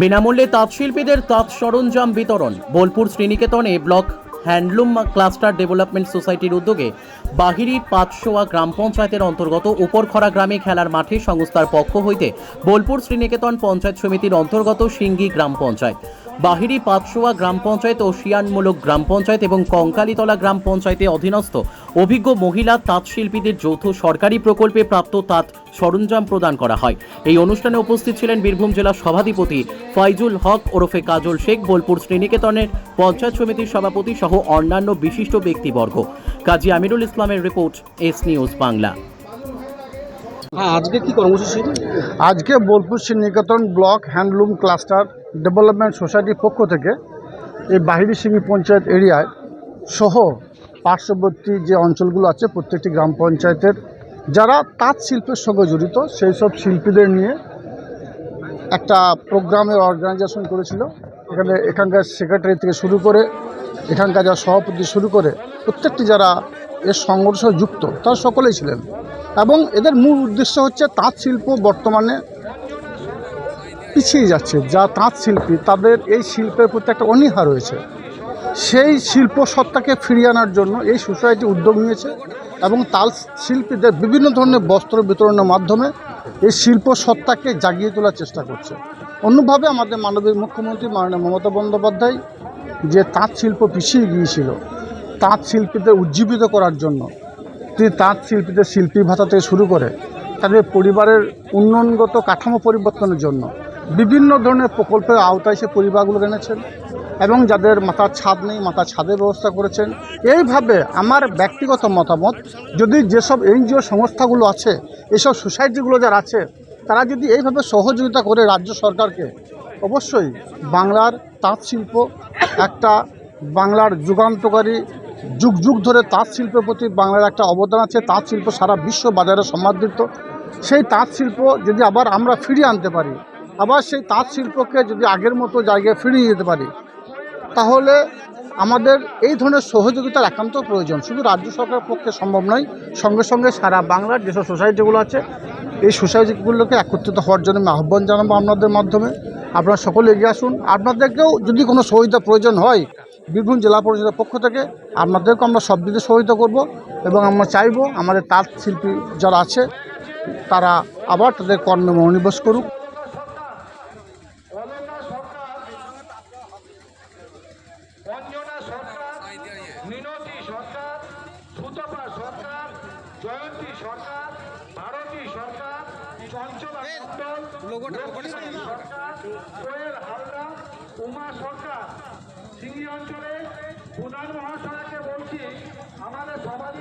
বিনামূল্যে তাঁতশিল্পীদের তাঁত সরঞ্জাম বিতরণ। বোলপুর শ্রীনিকেতনে ব্লক হ্যান্ডলুম ক্লাস্টার ডেভেলপমেন্ট সোসাইটির উদ্যোগে বাহিরি পাঁচশোয়া গ্রাম পঞ্চায়েতের অন্তর্গত উপরখরা গ্রামে খেলার মাঠে সংস্থার পক্ষ হইতে বোলপুর শ্রীনিকেতন পঞ্চায়েত সমিতির অন্তর্গত সিঙ্গি গ্রাম পঞ্চায়েত। বাহিরি পাঁচশোয়া গ্রাম পঞ্চায়েত ও শিয়ানমূলক গ্রাম পঞ্চায়েত এবং কঙ্কালীতলা গ্রাম পঞ্চায়েতে অধীনস্থ অভিজ্ঞ মহিলা তাঁত শিল্পীদের যৌথ সরকারি প্রকল্পে প্রাপ্ত তাঁত সরঞ্জাম প্রদান করা হয়। এই অনুষ্ঠানে উপস্থিত ছিলেন বীরভূম জেলার সভাধিপতি ফয়জুল হক, ওরফে কাজল শেখ, বোলপুর শ্রীনিকেতনের পঞ্চায়েত সমিতির সভাপতি সহ অন্যান্য বিশিষ্ট ব্যক্তিবর্গ। কাজী আমিরুল ইসলামের রিপোর্ট, এস নিউজ বাংলা। হ্যাঁ আজকে কি কর্মসূচি আজকে Bolpur Sriniketan block handloom cluster development সোসাইটির পক্ষ থেকে এই বাহিরি সিঙ্গি পঞ্চায়েত এরিয়ায় সহ পার্শ্ববর্তী যে অঞ্চলগুলো আছে, প্রত্যেকটি গ্রাম পঞ্চায়েতের, যারা তাঁত শিল্পের সঙ্গে জড়িত, সেই সব শিল্পীদের নিয়ে একটা প্রোগ্রামের অর্গানাইজেশন করেছিল। এখানে এখানকার সেক্রেটারি থেকে শুরু করে এখানকার যারা সভাপতি শুরু করে, প্রত্যেকটি যারা এর সংঘর্ষ যুক্ত, তারা সকলেই ছিলেন। এবং এদের মূল উদ্দেশ্য হচ্ছে তাঁত শিল্প বর্তমানে পিছিয়ে যাচ্ছে। যা তাঁত শিল্পী, তাদের এই শিল্পের প্রতি একটা অনীহা রয়েছে। সেই শিল্প সত্তাকে ফিরিয়ে আনার জন্য এই সোসাইটি উদ্যোগ নিয়েছে এবং তাল শিল্পীদের বিভিন্ন ধরনের বস্ত্র বিতরণের মাধ্যমে এই শিল্প সত্তাকে জাগিয়ে তোলার চেষ্টা করছে। অন্যভাবে আমাদের মাননীয় মুখ্যমন্ত্রী মাননীয় মমতা বন্দ্যোপাধ্যায় যে তাঁত শিল্প পিছিয়ে গিয়েছিল, তাঁত শিল্পীদের উজ্জীবিত করার জন্য তিনি তাঁত শিল্পীদের শিল্পী ভাতা থেকে শুরু করে তাদের পরিবারের উন্নয়নগত কাঠামো পরিবর্তনের জন্য বিভিন্ন ধরনের প্রকল্পের আওতায় সে পরিবারগুলো এনেছেন এবং যাদের মাথার ছাদ নেই, মাথার ছাদের ব্যবস্থা করেছেন। এইভাবে আমার ব্যক্তিগত মতামত, যদি যেসব এনজিও সংস্থাগুলো আছে, এসব সোসাইটিগুলো যারা আছে, তারা যদি এইভাবে সহযোগিতা করে রাজ্য সরকারকে, অবশ্যই বাংলার তাঁত শিল্প একটা বাংলার যুগান্তকারী যুগ যুগ ধরে তাঁত শিল্পের প্রতি বাংলার একটা অবদান আছে। তাঁত শিল্প সারা বিশ্ব বাজারে সমাদৃত সেই তাঁত শিল্প যদি আবার আমরা ফিরিয়ে আনতে পারি, আবার সেই তাঁত শিল্পকে যদি আগের মতো জায়গায় ফিরিয়ে যেতে পারি, তাহলে আমাদের এই ধরনের সহযোগিতার একান্ত প্রয়োজন। শুধু রাজ্য সরকারের পক্ষে সম্ভব নয়, সঙ্গে সঙ্গে সারা বাংলার যেসব সোসাইটিগুলো আছে, এই সোসাইটিগুলোকে একত্রিত হওয়ার জন্য আমি আহ্বান জানাব আপনাদের মাধ্যমে। আপনারা সকলে এগিয়ে আসুন। আপনাদেরকেও যদি কোনো সহযোগিতা প্রয়োজন হয় বীরভূম জেলা পরিষদের পক্ষ থেকে আপনাদেরকেও আমরা সব দিকে সহযোগিতা করব এবং আমরা চাইব আমাদের তাঁত শিল্পী যারা আছে তারা আবার তাদের কর্মে মনোনিবেশ করুক। সরকার মিনতি সরকার সুতপা সরকার জয়ন্তী সরকার ভারতী সরকার চঞ্চলা মণ্ডল লক্ষ্মী সরকার কোয়েল হালদার উমা সরকার। সিঙ্গি অঞ্চলে প্রধান মহাশয়কে বলছি আমাদের সবার